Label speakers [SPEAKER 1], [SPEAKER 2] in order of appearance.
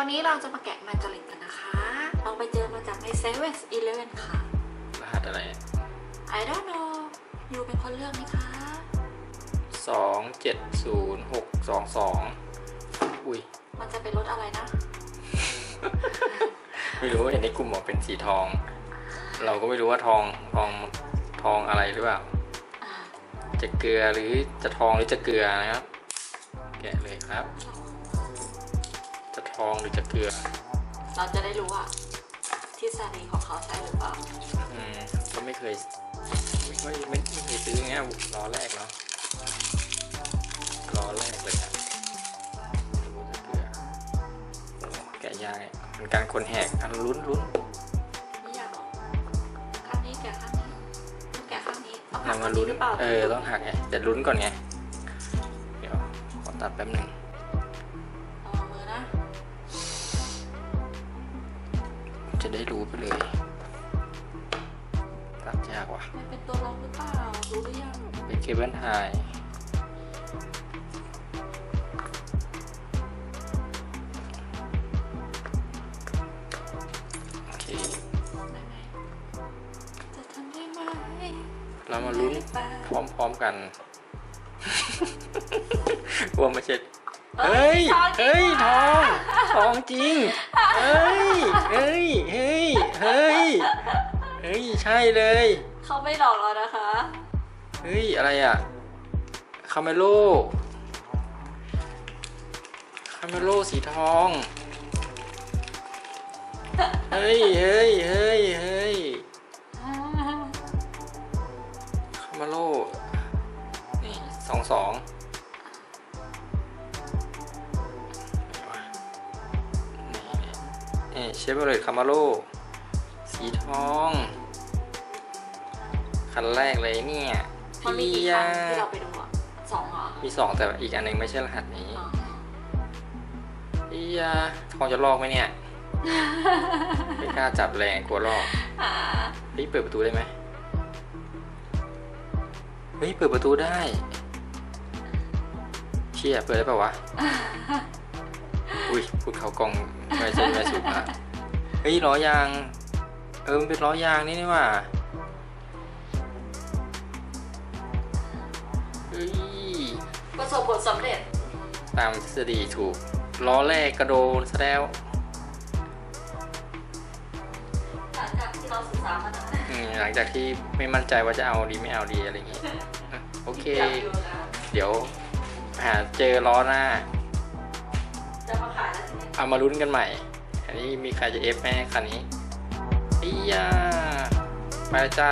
[SPEAKER 1] วันนี้เราจะมาแกะแมจลินกันนะคะ เราไปเจอมาจากในเซเว่นอีเลฟเว่นค่ะ
[SPEAKER 2] รหัสอะไร
[SPEAKER 1] I don't know ยูเป็นคนเลือกไหมคะ
[SPEAKER 2] สองเจ็ดศูนย์หกสองสองอุ้ย
[SPEAKER 1] มันจะเป็นรถอะไรนะ
[SPEAKER 2] ไม่รู้เห็นในกลุ่มบอกเป็นสีทอง เราก็ไม่รู้ว่าทองทองทองอะไรหรือเปล่า
[SPEAKER 1] อ่า
[SPEAKER 2] จะเกลือหรือจะทองหรือจะเกลือนะครับ แกะเลยครับจะท องหรือจะเกลือ
[SPEAKER 1] เราจะได้รู้ว่าทฤษฎีของเขาใช่หรือเปล่า
[SPEAKER 2] อืมก็ไม่เคยไม่ไม่ไม่ไม่เคยซื้อเงี้ยล้อแรกเนาะล้อแรกเลยครับรู้จะเกลือโอ้แกะยากเนี่ยเป็นการคนแหกอันลุ้นลุ้น
[SPEAKER 1] ไม่อยากบอกข้างนี้แกะข้างนี้ต้องแกะข้างนี้ต้องหั
[SPEAKER 2] เรา
[SPEAKER 1] ก
[SPEAKER 2] มา
[SPEAKER 1] ข้าง
[SPEAKER 2] ลุ้
[SPEAKER 1] นี้
[SPEAKER 2] น
[SPEAKER 1] หรือเปล่า
[SPEAKER 2] เออต้องหักไงแต่ลุ้นก่อนไงเดี๋ยวขอตัดแป๊บหนึ่ง จะได้รู้ไปเลยตัดยากว่ะ
[SPEAKER 1] มันเป็นตัวล็อกหรือเปล่า รู้หรือยัง
[SPEAKER 2] เป็นเคเบิลไฮโอเค
[SPEAKER 1] ได้ไหมจะทำได้ไหม
[SPEAKER 2] เรามาลุ้น
[SPEAKER 1] ได้หรือเปล่า
[SPEAKER 2] พร้อมๆกันว่าไม่ใช่ เฮ้ยเฮ้ยทองทองจริงเฮ้ยเฮ้ย เฮ้ย เฮ้ย เฮ้ย ใช่เลย
[SPEAKER 1] เขาไม่หลอกเรานะคะ
[SPEAKER 2] เฮ้ย อะไรอะ คาเมโล คาเมโลสีทอง เฮ้ย เฮ้ย เฮ้ย เฮ้ย คาเมโล นี่สองสอง เชฟโรเลตคามาโลสีทอง คันแรกเลยเนี่ย
[SPEAKER 1] มันมีกี่
[SPEAKER 2] พี่
[SPEAKER 1] ครั้
[SPEAKER 2] ยาง
[SPEAKER 1] ที่เราไปดูอะสองเหรอ
[SPEAKER 2] มีสองแต่อีกอันหนึ่งไม่ใช่รหัสนี้
[SPEAKER 1] อ๋อ
[SPEAKER 2] พี่ยาทองจะลอกไหมเนี่ยไม่กล้าจับแรงกลัวลอก
[SPEAKER 1] อ่า
[SPEAKER 2] เฮ้ยเปิดประตูได้ไหมเฮ้ยเปิดประตูได้ เชี่ยเปิดได้ปะวะ อุ้ยพูดเขากล่องไม่ใช่ไม่สุกอะเฮ้ยล้อยาง เออมันเป็นล้อยางนี่นี่หว่าเฮ้ย
[SPEAKER 1] ประสบผลสำเร็จ
[SPEAKER 2] ตามทฤษฎีถูกล้อแรกกระโดนซะแล้ว
[SPEAKER 1] หลังจากที่เราศึกษามาตั้งแต่
[SPEAKER 2] อืมหลังจากที่ไม่มั่นใจว่าจะเอาดีไม่เอาดีอะไรอย่างงี้อะโอเค
[SPEAKER 1] อยากอยู่นะ
[SPEAKER 2] เดี๋ยวหาเจอล้อหน้า เอามาลุ้นกันใหม่ อันนี้มีใครจะเอฟไหมคันนี้อียาไปจ้า